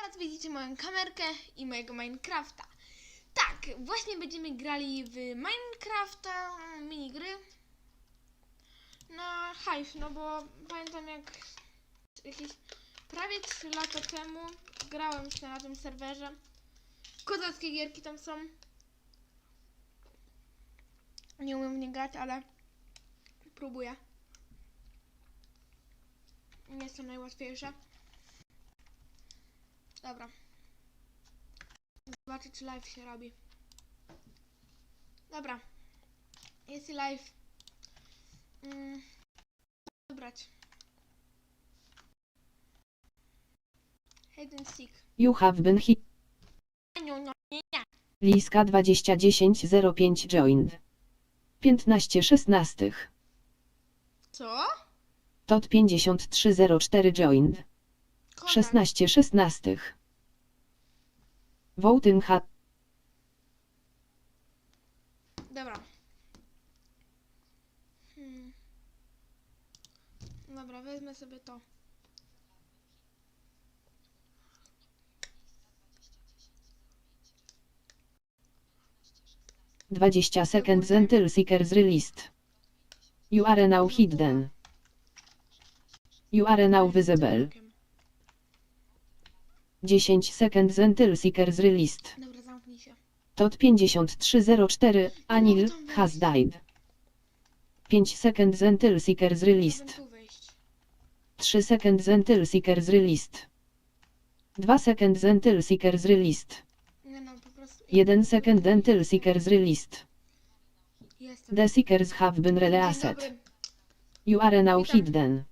Teraz widzicie moją kamerkę i mojego Minecrafta. Tak, właśnie będziemy grali w Minecrafta minigry na Hive, no bo pamiętam jak jakieś prawie 3 lata temu grałem się na tym serwerze. Kozackie gierki tam są. Nie umiem w nie grać, ale próbuję. Nie są najłatwiejsze. Dobra. Zobaczę, czy live się robi. Dobra. Jest i live. Mm. Wybrać. Hide seek. You have been hit. No, no, nie, nie. Liska 2010-05 joined. 15-16. Co? Tot 5304 joined. 16-16. Wołtyn hat. Dobra. Hmm. Dobra, wezmę sobie to. 20 seconds until seekers released. You are now hidden. You are now visible. 10 seconds until seekers released. Dobra, zamknij się. Tot 5304 Anil has died. 5 seconds until seekers released. Chciałbym tu wejść. 3 seconds until seekers released. 2 seconds until seekers released. Nie no, po prostu... 1 second until seekers released. Jestem. The seekers have been released. You are now hidden.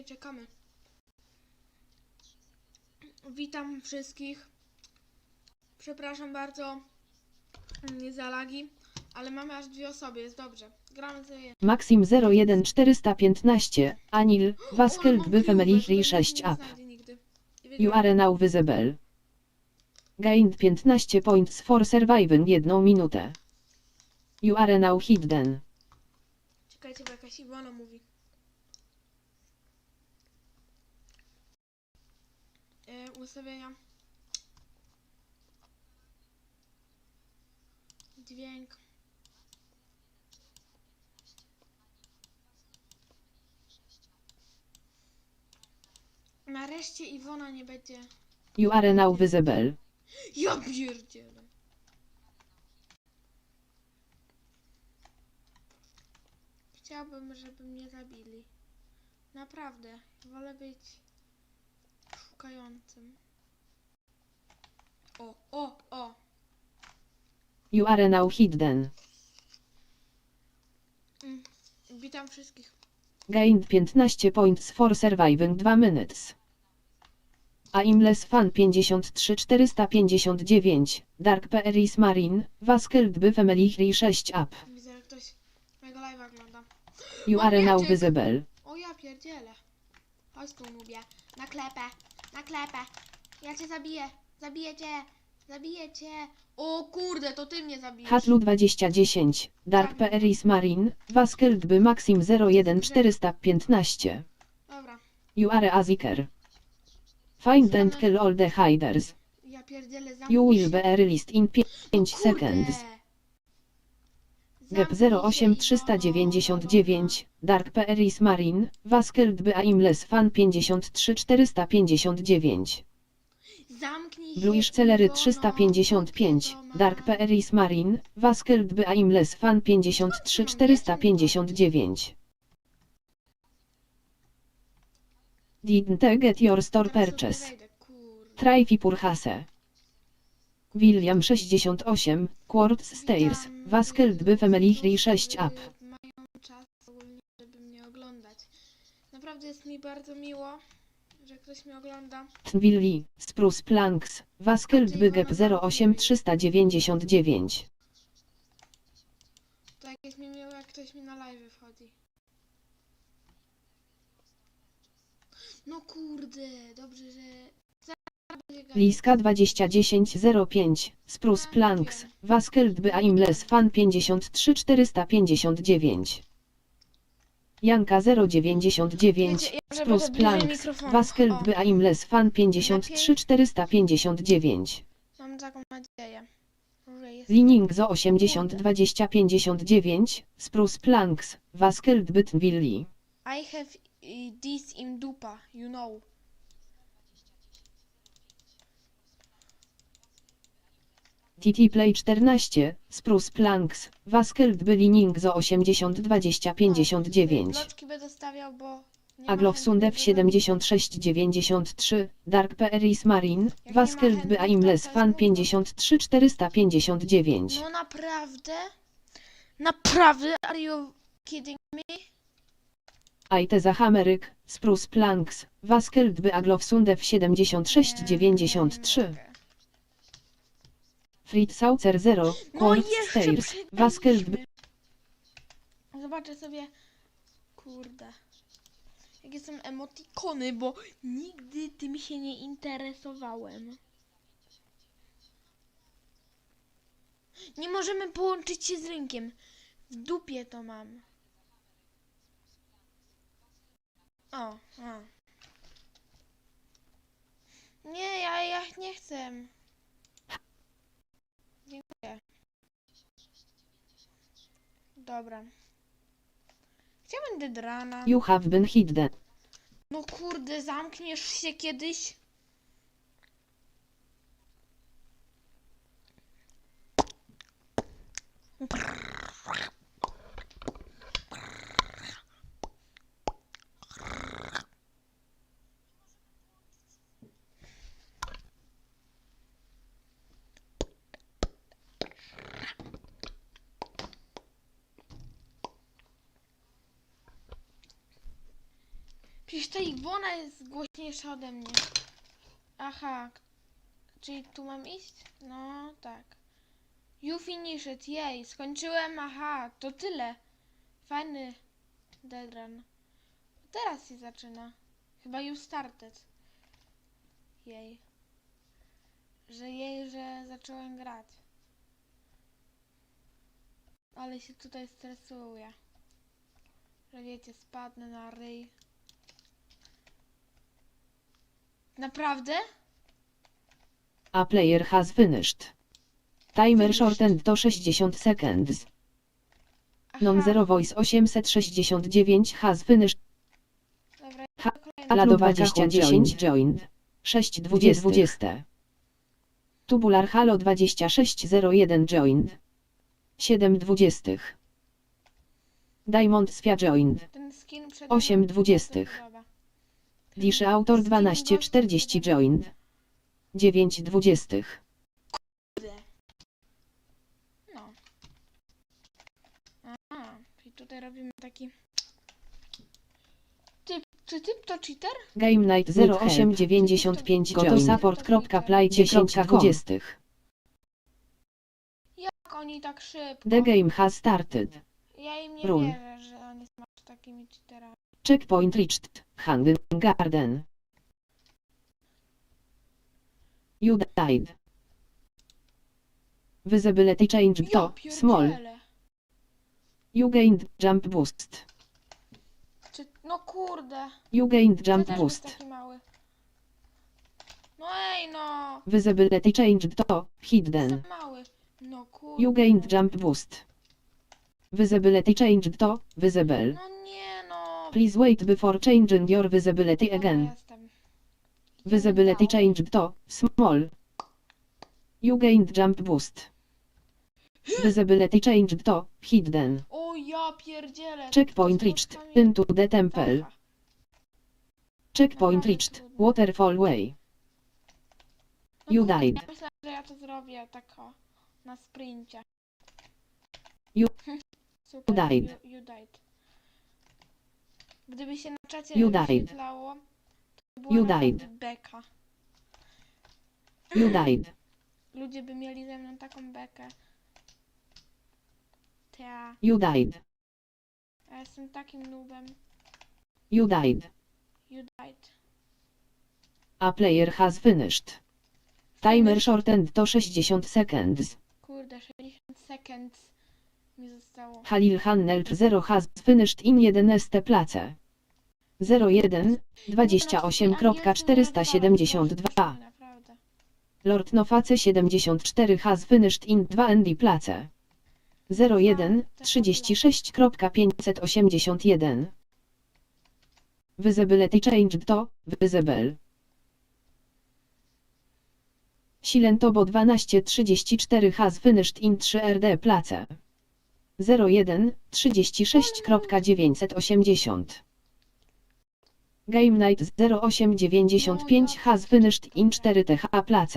I czekamy. Witam wszystkich. Przepraszam bardzo nie za lagi, ale mamy aż dwie osoby, jest dobrze. Gramy sobie. Maxim 01415 Anil Vaskel O, mam by family kryjówkę, której 6 nie up. You are now visible. Gained 15 points for surviving jedną minutę. You are now hidden. Czekajcie, bo jakaś Iwona mówi. E, ustawienia. Dźwięk. Nareszcie Iwona nie będzie. You are now visible. Ja pierdzielę. Chciałbym, żeby mnie zabili. Naprawdę. Wolę być szukającym. O, o, o. You are now hidden. Mm. Witam wszystkich. Gained 15 points for surviving 2 minutes. Aimless Fan 53 459, Dark Peris Marine, Vaskeld by Family 6 up. Widzę, że ktoś mojego live'a ogląda. You O, are now mieczyk. visible. O, ja pierdzielę. Chodź tu, nubie. Na klepę, na klepę. Ja cię zabiję. Zabiję cię. Zabiję cię. O kurde, to ty mnie zabijesz. Hatlu 2010, Dark Peris Marine, Vaskeld by Maxim 01 415. Dobra. You are a seeker. Find and kill all the hiders. Ja pierdzielę zamknij You will się. be released in 5 Kurde. seconds. Gap Zamknij się, 08 399, Dark Peris Marine, Vaskeld by Aimless Fan 53 459. Zamknij się. Bluish Celery Iwono. 355, Wiadomo. Dark Peris Marine, Vaskeld by Aimless Fan 53 459. Didn't get your store purchase. Try Purhase. William 68, Quartz Stairs, Witam Vaskeld by Family 6 osób, up. Mają czas ogólnie, żeby mnie oglądać. Naprawdę jest mi bardzo miło, że ktoś mnie ogląda. Willi, Spruce Planks, Vaskeld by Gap 08 399. To jak jest mi miło, jak ktoś mi na live wchodzi. No kurde, dobrze, że Liska 2010-05, Spruce Planks, Waskeld by Aimless Fan 53459. Janka 099, Wiecie, ja może Spruce będę bliżej Planks. Waskeld Aimless Fan 53459. Mam taką nadzieję. Lining zo 802059, Spruce Planks, Waskeld by Willi. I have uh, this in dupa, you know. TT Play 14, Spruce Planks, Waskeld by Lining zo 802059. Bloczki będę stawiał, bo... nie chętnych do 7693, Dark Peris Marine, nie Waskeld by Aimless Fan jest 53459. No naprawdę? Naprawdę? Are you kidding me? Aiteza Hameryk, Spruce Planks, Waskeld by Aglowsundew Nie, 7693. nie mogę. Fritz Saucer 0, No jeszcze Stairs, Waskeld. Zobaczę sobie... Kurde. Jakie są emotikony, bo nigdy tym się nie interesowałem. Nie możemy połączyć się z rynkiem. W dupie to mam. O, a. Nie, ja, ja nie chcę. Dobra. Gdzie będę drana? You have been hidden. No kurde, zamkniesz się kiedyś? Przecież ta Iwona jest głośniejsza ode mnie. Aha. Czyli tu mam iść? No, tak. You finish it, jej, skończyłem, aha, to tyle. Fajny deadrun. Teraz się zaczyna. Chyba you started. Jej. Że jej, że zacząłem grać. Ale się tutaj stresuję. Że wiecie, spadnę na ryj. Naprawdę? A player has finished. Timer shortened to 60 seconds. Non-zero voice 869 has finished. Dobra, Ha, 2010 joined. 6.20. Tubular Halo 2601 joined. 7.20. Diamond Spia joined. 8.20. Disze autor 1240 joined. 9 dwudziestych. Kurde. No. Aha, i tutaj robimy taki... Ty, czy typ to cheater? Game Night 0895 gotosupport.play 10 dwudziestych. Jak oni tak szybko? The game has started. Ja im nie Run. wierzę, że on jest takimi cheaterami. Checkpoint reached. Hanging Garden. You died. Visibility change to small. You gained jump boost. Czy... No kurde. You gained jump boost. No ej no. Visibility change to hidden. No kurde. You gained jump boost. Visibility change to visible. No nie. Please wait before changing your visibility again. Visibility dalej. change to small. You gained jump boost. Visibility change to hidden. O ja pierdzielę. Checkpoint reached into the temple. Checkpoint reached waterfall way. No You died. Ja myślę, że ja to zrobię tak o, na sprincie. You- Super, died. You, you died. Gdyby się na czacie You died. wyświetlało, to by You died. beka. You died. Ludzie by mieli ze mną taką bekę. Ta, You died. ja jestem takim nubem. You died. You died. A player has finished. Timer shortened to 60 seconds. Kurde, 60 sekund. Halil Hannelt 0 has finished in 11 place. 01 28.472 Naprawdę. Lord Noface 74 has finished in 2 ND place. 01 36.581 Visibility changed to visible. Silentobo 1234 has finished in 3 RD place. 01 36.980 Game Night 0895 has finished in 4 TH place.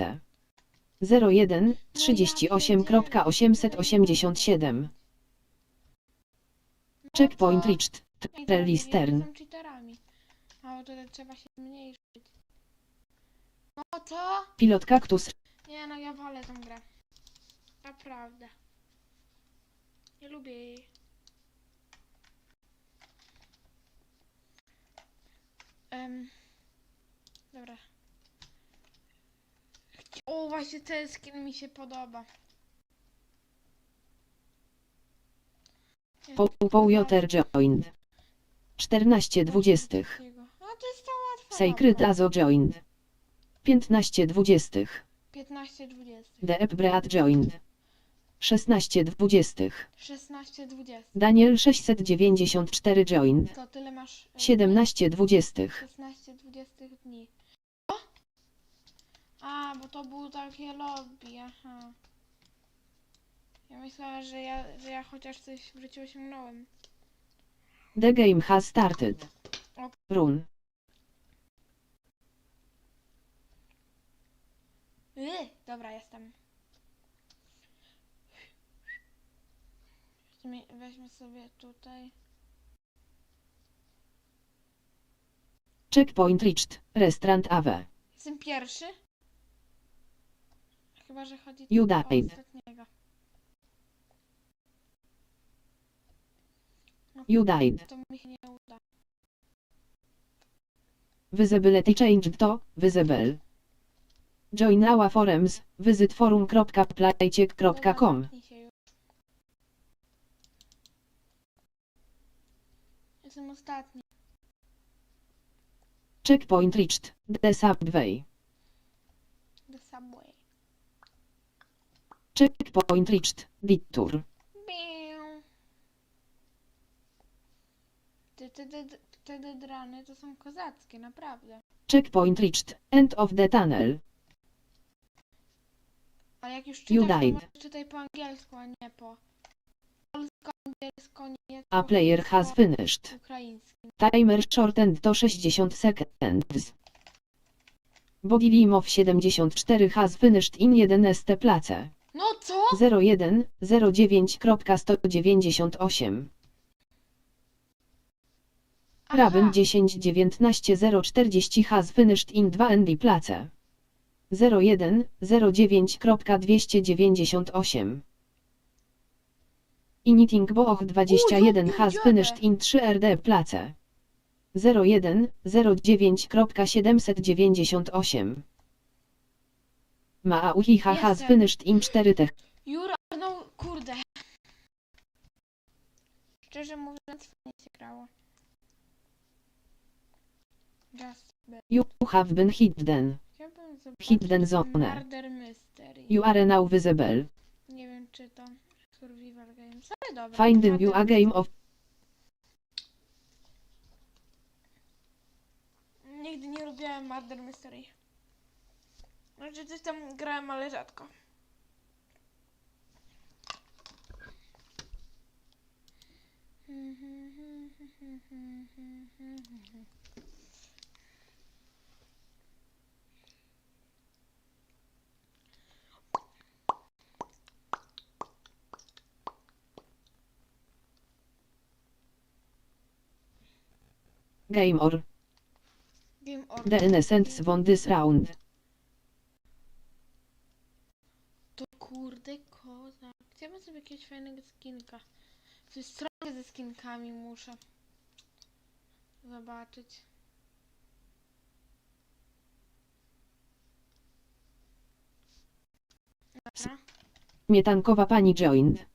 01 38.887 Checkpoint reached. Cheaterami. A tutaj trzeba się zmniejszyć. No co? Pilot Cactus. Nie no, ja wolę tą grę. Naprawdę. Nie lubię jej. Em, dobra. O, właśnie ten skin mi się podoba. Joter joined. 14 dwudziestych. A to jest to łatwe. Sacred. Azo joined. 15 dwudziestych. 15 20. Deep Breat joined. 16 dwudziestych. 16 20. Daniel 694 joined. To tyle masz. e, 17 dwudziestych. 16 20 dni. O! A, bo to było takie lobby, aha. Ja myślałam, że ja, że ja chociaż coś w życiu osiągnąłem. The game has started. Run. Yy, dobra, jestem. Weźmy, sobie tutaj. Checkpoint reached. Restaurant Ave. Jestem pierwszy. Chyba, że chodzi You o died. ostatniego. You died. To mi się nie uda. Visibility changed to visible. Join our forums. Visit forum.playciek.com. Zamknij się już. Jestem ostatni. Checkpoint reached. The subway. The subway. Checkpoint reached. Detour. Te, te, te, te, te drany to są kozackie, naprawdę. Checkpoint reached. End of the tunnel. A jak już You czytasz, to died. czytaj po angielsku, a nie po A player has finished. Timer shortened to 60 seconds. Body Limow 74 has finished in 11 place. No co? 01 09.198 Raven 10 19 040 has finished in 2 ND place. 01 09.298 Initing Boch 21 has finished in 3 RD place. 01 09.798 Maauhiha has finished in 4 tech. Jura, no kurde. Szczerze mówiąc, fajnie się grało. Just. You have been hidden. Chciałbym zobaczyć Hidden zone. Murder Mystery. You are now visible. Nie wiem czy to ale dobra. Finding you a game of Nigdy nie lubiłem Murder Mystery. Znaczy coś tam grałem, ale rzadko. Game or. Game or. The innocence on this round. To kurde koza. Chciałbym sobie jakiegoś fajnego skinka. Coś stronę ze skinkami muszę. Zobaczyć. Dobra. Mietankowa pani joined.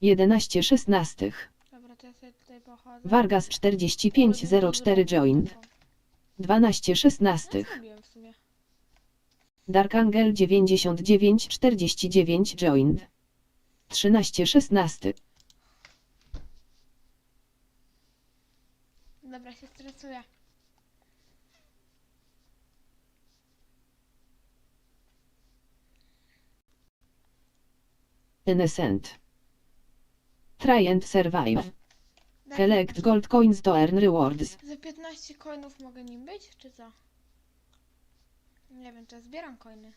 11 szesnastych. Wargas 4504 joined. 12 Ja szesnastych. zrobiłem w sumie. Dark Angel 9949 joined. 13 szesnastych. Dobra, się stresuję. Innocent. Try and survive. Mi- gold coins to earn rewards. Za 15 coinów mogę nim być, czy co? Nie wiem, to zbieram coiny.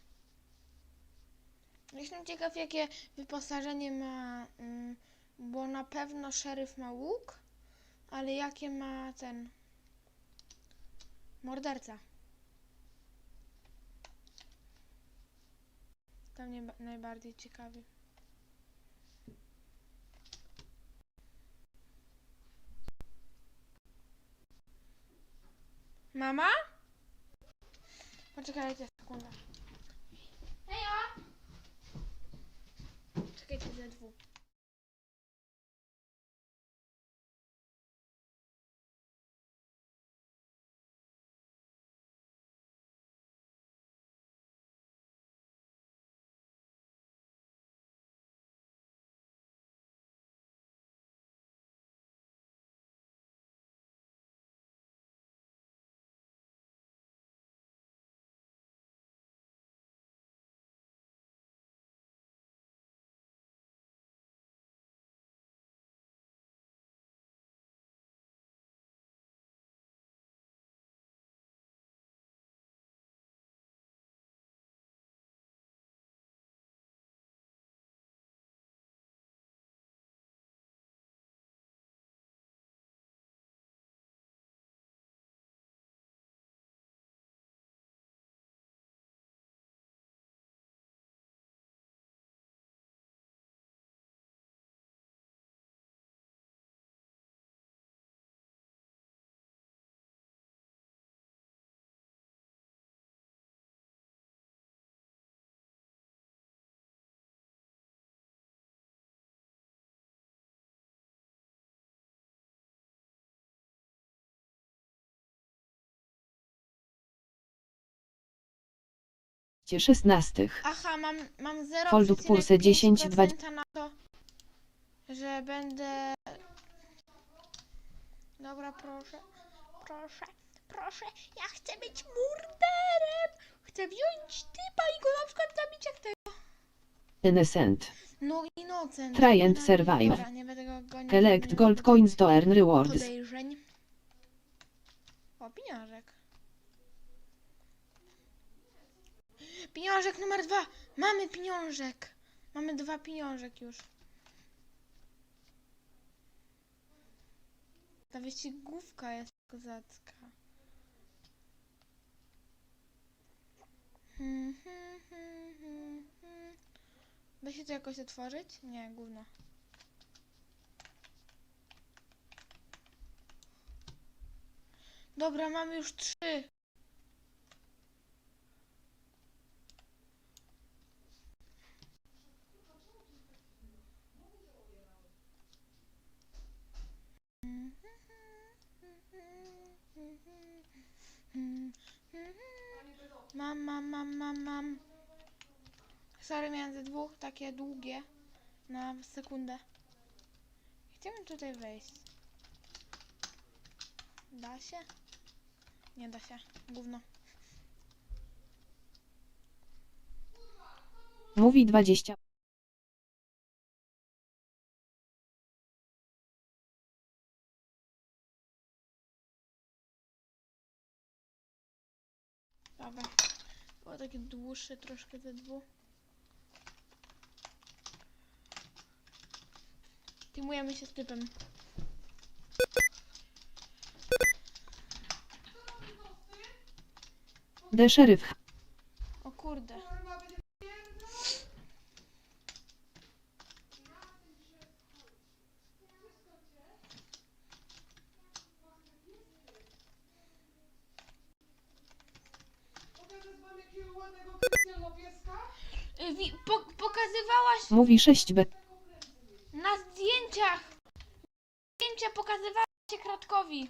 Jestem ciekaw, jakie wyposażenie ma, mm, bo na pewno szeryf ma łuk, ale jakie ma ten morderca. To mnie ba- najbardziej ciekawi. Mama? Poczekajcie sekundę. 16. Aha, mam, mam 0 Pulse 10, 20. na to, że będę... Dobra, proszę, proszę, proszę, ja chcę być murderem! Chcę wziąć typa i go na przykład zabić jak tego. Innocent. No innocent. Try and no, no, survive. Collect gold coins to earn rewards. Podejrzeń. Opiniarzek. Pieniążek. Numer dwa! Mamy pieniążek! Mamy dwa pieniążek już. Ta wyścigówka jest kozacka. Hmm, hmm, hmm, hmm. Da się to jakoś otworzyć? Nie, gówno. Dobra, mamy już trzy. Mam, mam, mam, mam, mam. Sorry, miałem ze dwóch takie długie na sekundę. Chciałbym tutaj wejść. Da się? Nie da się. Gówno. Mówi 20. Było takie dłuższe troszkę ze dwóch. Teamujemy się z typem. The Sheriff. O kurde. Mówi 6b. na zdjęciach. Zdjęcia pokazywałaś się Kratkowi.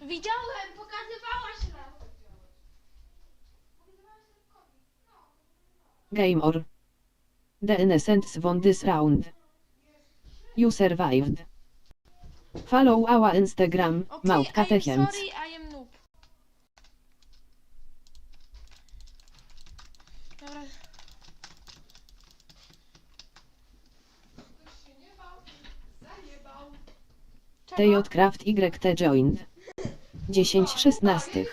Widziałem, pokazywałaś nam. Game or. The innocents won this round. You survived. Follow our Instagram, Okay, Mouth I am Catechens. sorry, I am noob. Dobra. Czego? TJ Craft YT joined. 10 16.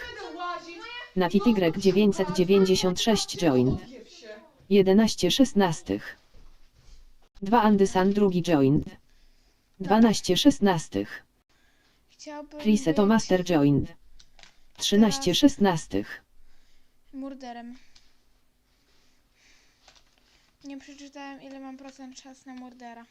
Natit Y 996 joined. 11 16. 2 Andysan drugi joined. 12 16. Chciałbym Kriseto być Master joined. 13 16. murderem. Nie przeczytałem ile mam procent szans na murdera.